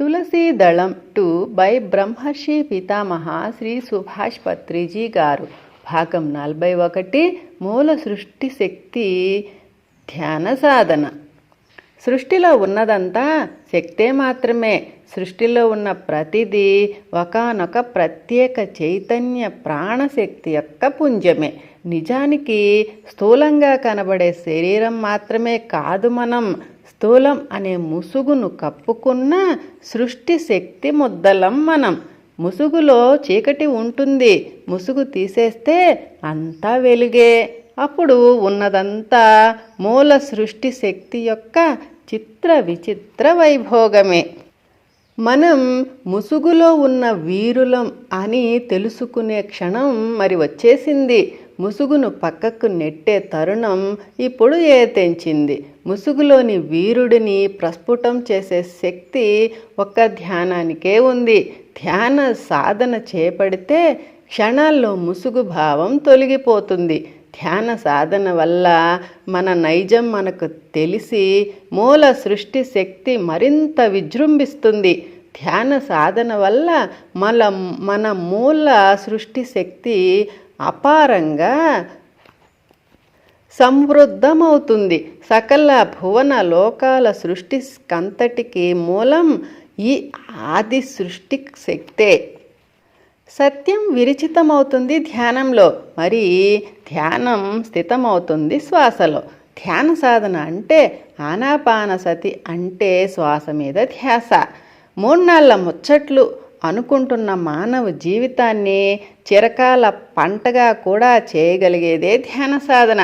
Tulasidalam to buy బ్రహ్మర్షి పితామహ శ్రీ సుభాష్ పత్రిజీ గారు. భాగం నలభై ఒకటి మూల సృష్టి శక్తి ధ్యాన సాధన. సృష్టిలో ఉన్నదంతా శక్తే మాత్రమే. సృష్టిలో ఉన్న ప్రతిదీ ఒకానొక ప్రత్యేక చైతన్య ప్రాణశక్తి యొక్క పుంజమే. నిజానికి స్థూలంగా కనబడే శరీరం మాత్రమే కాదు మనం. స్థూలం అనే ముసుగును కప్పుకున్న సృష్టి శక్తి ముద్దలం మనం. ముసుగులో చీకటి ఉంటుంది. ముసుగు తీసేస్తే అంతా వెలుగే. అప్పుడు ఉన్నదంతా మూల సృష్టి శక్తి యొక్క చిత్ర విచిత్ర వైభోగమే. మనం ముసుగులో ఉన్న వీరులం అని తెలుసుకునే క్షణం మరి వచ్చేసింది. ముసుగును పక్కకు నెట్టే తరుణం ఇప్పుడు ఏ తెంచింది? ముసుగులోని వీరుడిని ప్రస్ఫుటం చేసే శక్తి ఒక్క ధ్యానానికే ఉంది. ధ్యాన సాధన చేపడితే క్షణాల్లో ముసుగు భావం తొలగిపోతుంది. ధ్యాన సాధన వల్ల మన నైజం మనకు తెలిసి మూల సృష్టి శక్తి మరింత విజృంభిస్తుంది. ధ్యాన సాధన వల్ల మన మన మూల సృష్టి శక్తి అపారంగా సమృద్ధమవుతుంది. సకల భువన లోకాల సృష్టి కంతటికి మూలం ఈ ఆది సృష్టి శక్తే. సత్యం విరిచితమవుతుంది ధ్యానంలో. మరి ధ్యానం స్థితమవుతుంది శ్వాసలో. ధ్యాన సాధన అంటే ఆనాపానసతి అంటే శ్వాస మీద ధ్యాస. మూడు నాళ్ళ ముచ్చట్లు అనుకుంటున్న మానవ జీవితాన్ని చిరకాల పంటగా కూడా చేయగలిగేదే ధ్యాన సాధన.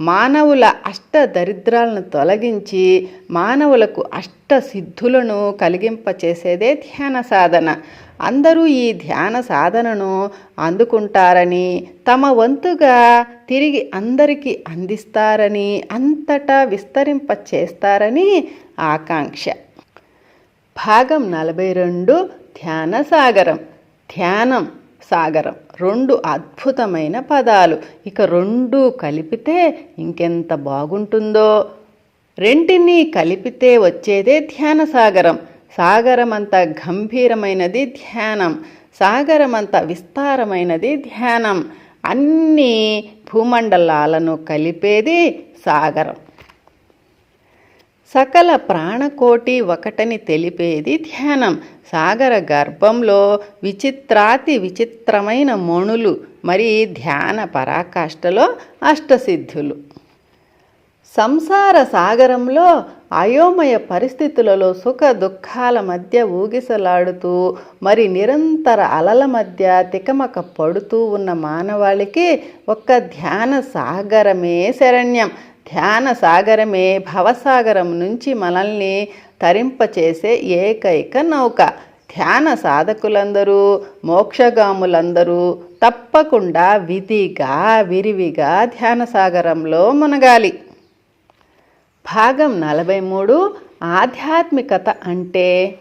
మానవుల అష్ట దరిద్రాలను తొలగించి మానవులకు అష్ట సిద్ధులను కలిగింపచేసేదే ధ్యాన సాధన. అందరూ ఈ ధ్యాన సాధనను అందుకుంటారని తమ వంతుగా తిరిగి అందరికీ అందిస్తారని అంతటా విస్తరింప చేస్తారని ఆకాంక్ష. భాగం నలభై రెండు ధ్యాన సాగరం ధ్యానం సాగరం రెండు అద్భుతమైన పదాలు. ఇక రెండు కలిపితే ఇంకెంత బాగుంటుందో? రెంటిని కలిపితే వచ్చేదే ధ్యాన సాగరం సాగరం అంత గంభీరమైనది ధ్యానం. సాగరం అంత విస్తారమైనది ధ్యానం. అన్ని భూమండలాలను కలిపేది సాగరం. సకల ప్రాణకోటి ఒకటని తెలిపేది ధ్యానం. సాగర గర్భంలో విచిత్రాతి విచిత్రమైన మణులు మరి ధ్యాన పరాకాష్ఠలో అష్టసిద్ధులు. సంసార సాగరంలో అయోమయ పరిస్థితులలో సుఖ దుఃఖాల మధ్య ఊగిసలాడుతూ మరి నిరంతర అలల మధ్య తికమక పడుతూ ఉన్న మానవాళికి ఒక్క ధ్యాన సాగరమే శరణ్యం. ధ్యాన సాగరమే భవసాగరం నుంచి మనల్ని తరింపచేసే ఏకైక నౌక. ధ్యాన సాధకులందరూ మోక్షగాములందరూ తప్పకుండా విధిగా విరివిగా ధ్యాన సాగరంలో మునగాలి. భాగం నలభై మూడు ఆధ్యాత్మికత అంటే?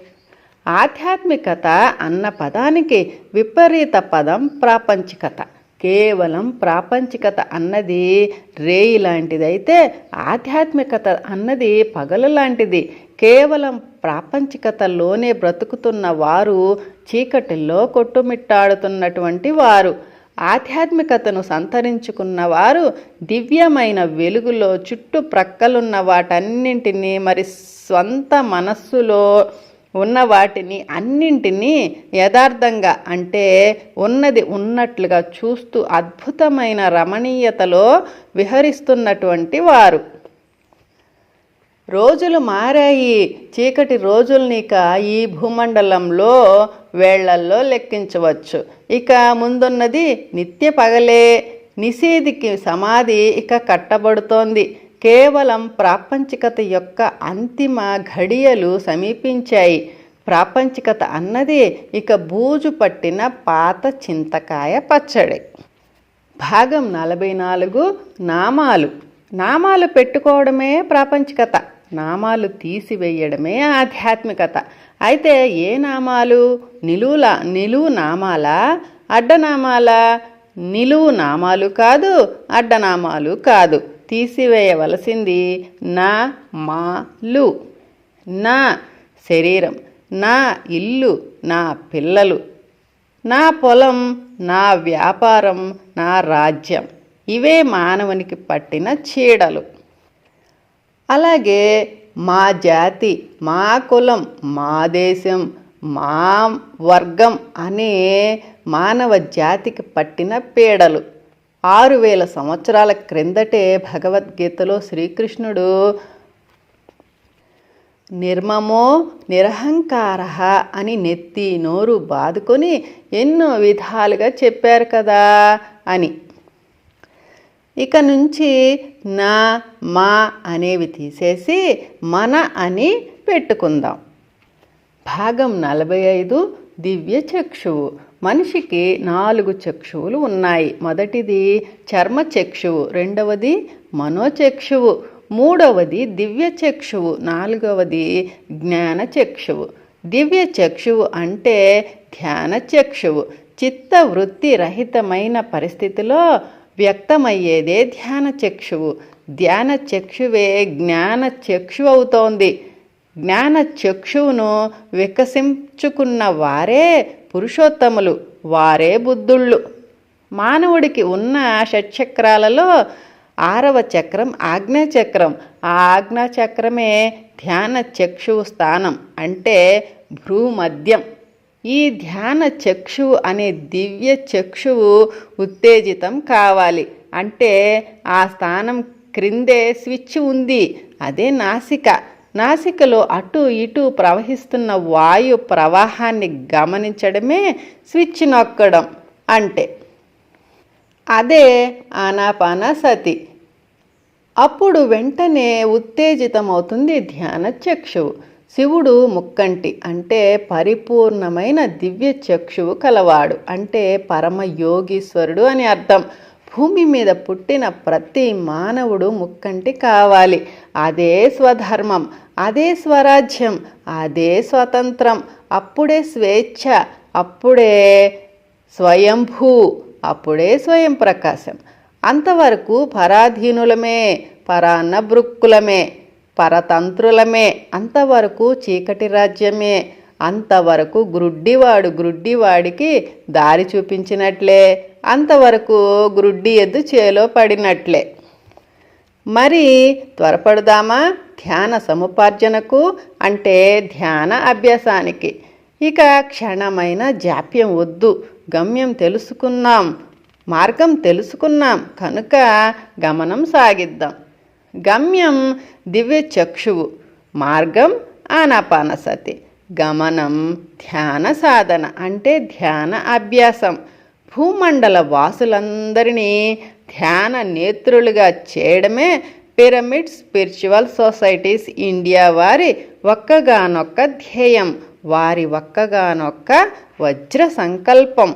ఆధ్యాత్మికత అన్న పదానికి విపరీత పదం ప్రాపంచికత. కేవలం ప్రాపంచికత అన్నది రేయి లాంటిదైతే ఆధ్యాత్మికత అన్నది పగలు లాంటిది కేవలం ప్రాపంచికతలోనే బ్రతుకుతున్న వారు చీకటిలో కొట్టుమిట్టాడుతున్నటువంటి వారు. ఆధ్యాత్మికతను సంతరించుకున్న వారు దివ్యమైన వెలుగులో చుట్టుప్రక్కలున్న వాటన్నింటినీ మరి స్వంత మనస్సులో ఉన్న వాటిని అన్నింటినీ యథార్థంగా అంటే ఉన్నది ఉన్నట్లుగా చూస్తూ అద్భుతమైన రమణీయతలో విహరిస్తున్నటువంటి వారు. రోజులు మారాయి. చీకటి రోజుల్నిక ఈ భూమండలంలో వేళ్ళల్లో లెక్కించవచ్చు. ఇక ముందున్నది నిత్య పగలే. నిషేధికి సమాధి ఇక కట్టబడుతోంది. కేవలం ప్రాపంచికత యొక్క అంతిమ ఘడియలు సమీపించాయి. ప్రాపంచికత అన్నది ఇక బూజు పట్టిన పాత చింతకాయ పచ్చడి. భాగం నలభై నాలుగు నామాలు. నామాలు పెట్టుకోవడమే ప్రాపంచికత. నామాలు తీసివేయడమే ఆధ్యాత్మికత. అయితే ఏ నామాలు? నిలువుల నిలువు నామాలా? అడ్డనామాలా? నిలువు నామాలు కాదు అడ్డనామాలు కాదు. తీసివేయవలసింది నా మాలు నా శరీరం నా ఇల్లు నా పిల్లలు నా పొలం నా వ్యాపారం నా రాజ్యం. ఇవే మానవునికి పట్టిన చీడలు. అలాగే మా జాతి మా కులం మా దేశం మా వర్గం అనే మానవ జాతికి పట్టిన పీడలు. ఆరు వేల సంవత్సరాల క్రిందటే భగవద్గీతలో శ్రీకృష్ణుడు నిర్మమో నిరహంకార అని నెత్తి నోరు బాదుకొని ఎన్నో విధాలుగా చెప్పారు కదా అని. ఇక నుంచి నా మా అనేవి తీసేసి మన అని పెట్టుకుందాం. భాగం నలభై ఐదు దివ్య చక్షువు మనిషికి నాలుగు చక్షువులు ఉన్నాయి. మొదటిది చర్మ చక్షువు రెండవది మనోచక్షువు మూడవది దివ్య చక్షువు నాలుగవది జ్ఞాన చక్షువు దివ్య చక్షువు అంటే ధ్యాన చక్షువు చిత్త వృత్తి రహితమైన పరిస్థితిలో వ్యక్తమయ్యేదే ధ్యాన చక్షువు ధ్యాన చక్షువే జ్ఞాన చక్షు అవుతోంది. జ్ఞాన చక్షువును వికసించుకున్న వారే పురుషోత్తములు వారే బుద్ధుళ్ళు. మానవుడికి ఉన్న షట్చక్రాలలో ఆరవ చక్రం ఆజ్ఞాచక్రం. ఆ ఆజ్ఞాచక్రమే ధ్యాన చక్షువు స్థానం అంటే భ్రూమద్యం ఈ ధ్యాన చక్షువు అనే దివ్య చక్షువు ఉత్తేజితం కావాలి. అంటే ఆ స్థానం క్రిందే స్విచ్ ఉంది. అదే నాసిక. నాసికలో అటు ఇటు ప్రవహిస్తున్న వాయు ప్రవాహాన్ని గమనించడమే స్విచ్ నొక్కడం అంటే. అదే ఆనాపాన సతి. అప్పుడు వెంటనే ఉత్తేజితమవుతుంది ధ్యాన చక్షువు శివుడు ముక్కంటి అంటే పరిపూర్ణమైన దివ్య చక్షువు కలవాడు. అంటే పరమ యోగీశ్వరుడు అని అర్థం. భూమి మీద పుట్టిన ప్రతి మానవుడు ముక్కంటి కావాలి. అదే స్వధర్మం అదే స్వరాజ్యం అదే స్వతంత్రం. అప్పుడే స్వేచ్ఛ అప్పుడే స్వయంభూ అప్పుడే స్వయం ప్రకాశం అంతవరకు పరాధీనులమే పరాన్నభృక్కులమే పరతంత్రులమే. అంతవరకు చీకటి రాజ్యమే. అంతవరకు గ్రుడ్డివాడు గ్రుడ్డివాడికి దారి చూపించినట్లే. అంతవరకు గ్రుడ్డి ఎద్దు చేలో పడినట్లే. మరి త్వరపడుదామా? ధ్యాన సముపార్జనకు అంటే ధ్యాన అభ్యాసానికి. ఇక క్షణమైన జాప్యం వద్దు. గమ్యం తెలుసుకున్నాం. మార్గం తెలుసుకున్నాం. కనుక గమనం సాగిద్దాం. గమ్యం దివ్య చక్షువు మార్గం ఆనాపానసతి. గమనం ధ్యాన సాధన అంటే ధ్యాన అభ్యాసం. భూమండల వాసులందరినీ ధ్యాన నేత్రులుగా చేయడమే పిరమిడ్ స్పిరిచువల్ సొసైటీస్ ఇండియా వారి ఒక్కగానొక్క ధ్యేయం. వారి ఒక్కగానొక్క వజ్ర సంకల్పం